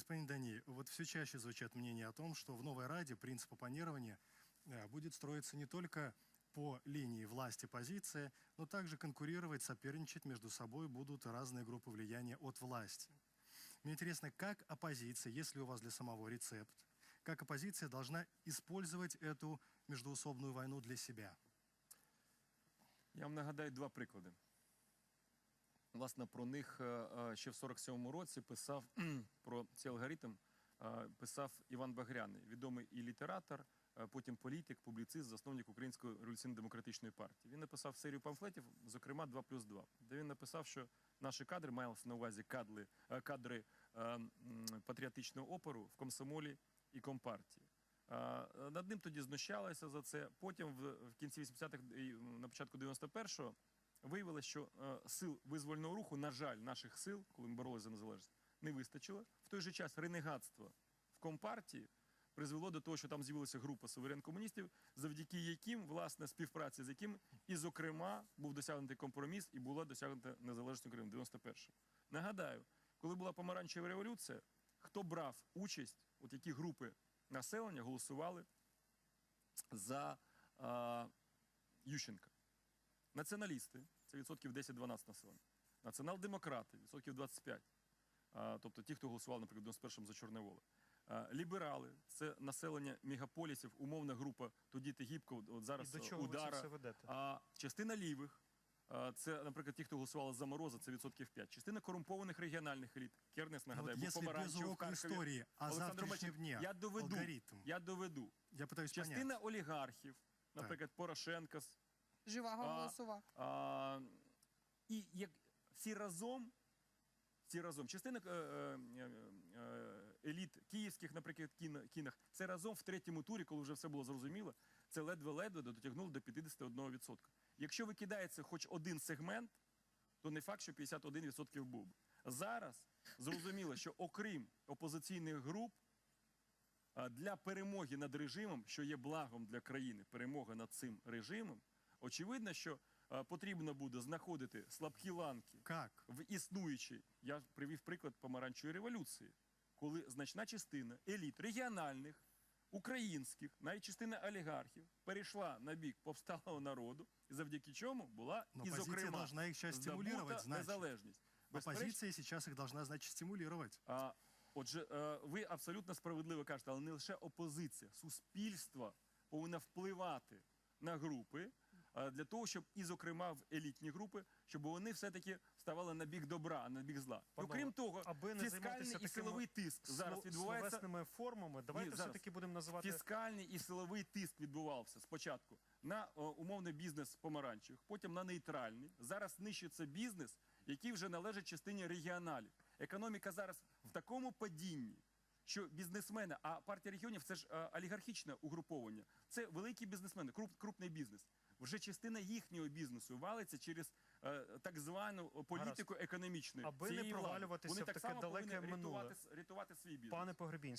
Господин Дани, вот все чаще звучат мнения о том, что в новой Раде принцип оппонирования э, будет строиться не только по линии власти-позиция, но также конкурировать, соперничать между собой будут разные группы влияния от власти. Мне интересно, как оппозиция, если у вас для самого рецепт, как оппозиция должна использовать эту междуусобную войну для себя? Я вам нагадаю два приклади. Власне, про них е, е, ще в 47-му році писав про цей алгоритм, е, писав Іван Багряний, відомий і літератор, потім політик, публіцист, засновник Української революційно-демократичної партії. Він написав серію памфлетів, зокрема 2 плюс 2, де він написав, що наші кадри, мається на увазі кадри, кадри патріотичного опору в комсомолі і компартії. Над ним тоді знущалися за це. Потім в, кінці 80-х і на початку 91-го виявилося, що е, сил визвольного руху, на жаль, наших сил, коли ми боролися за незалежність, не вистачило. В той же час ренегатство в компартії призвело до того, що там з'явилася група суверен комуністів, завдяки яким, власне, співпраці з яким, і, зокрема, був досягнутий компроміс і була досягнута незалежність України в 91-му. Нагадаю, коли була помаранчева революція, хто брав участь, от які групи населення голосували за а, Ющенка. Націоналісти це відсотків 10-12 населення. Націонал-демократи відсотків 25. Тобто ті, хто голосував, наприклад, в 91-му за Чорне Воле. Ліберали це населення мегаполісів, умовна група тоді Гібко, от зараз І до чого ви це удара. все ведете? А частина лівих. Це, наприклад, ті, хто голосували за Мороза, це відсотків 5. Частина корумпованих регіональних еліт. Кернес, нагадаю, вот був помаранчевий в Харкові. истории о Олександр завтрашнем я доведу, алгоритм. я доведу. Я Частина понять. олігархів, наприклад, Порошенка, з- Живаго А, голосував. а, і як всі разом, всі разом, частина е, е, е, еліт київських, наприклад, кінах, це разом в третьому турі, коли вже все було зрозуміло, це ледве-ледве дотягнуло до 51%. Якщо викидається хоч один сегмент, то не факт, що 51% був. Зараз зрозуміло, що окрім опозиційних груп, для перемоги над режимом, що є благом для країни, перемога над цим режимом, очевидно, що а, потрібно буде знаходити слабкі ланки Как? в існуючій. Я привів приклад помаранчої революції, коли значна частина еліт регіональних, українських, навіть частина олігархів перейшла на бік повсталого народу, і завдяки чому була Но і зокрема их здобута незалежність. Оппозиция сейчас их должна, значит, стимулировать. а, отже, е, ви абсолютно справедливо кажете, але не лише опозиція, суспільство повинно впливати на групи е, для того, щоб і, зокрема, в елітні групи, щоб вони все-таки ставали на бік добра, а на бік зла. Панове, окрім того, аби не фіскальний і силовий тиск зараз відбувається. словесними формами. Давайте Ні, все-таки будемо називати Фіскальний і силовий тиск відбувався спочатку на о, умовний бізнес помаранчевих, потім на нейтральний. Зараз нищиться бізнес, який вже належить частині регіоналів. Економіка зараз в такому падінні. Що бізнесмени, а партія регіонів це ж е, олігархічне угруповання. Це великі бізнесмени, круп, крупний бізнес. Вже частина їхнього бізнесу валиться через е, так звану політику економічну. Аби не провалюватися Вони в так таке само далеке повинні минуле. рятувати, рятувати свій бізнес. пане Погребінський.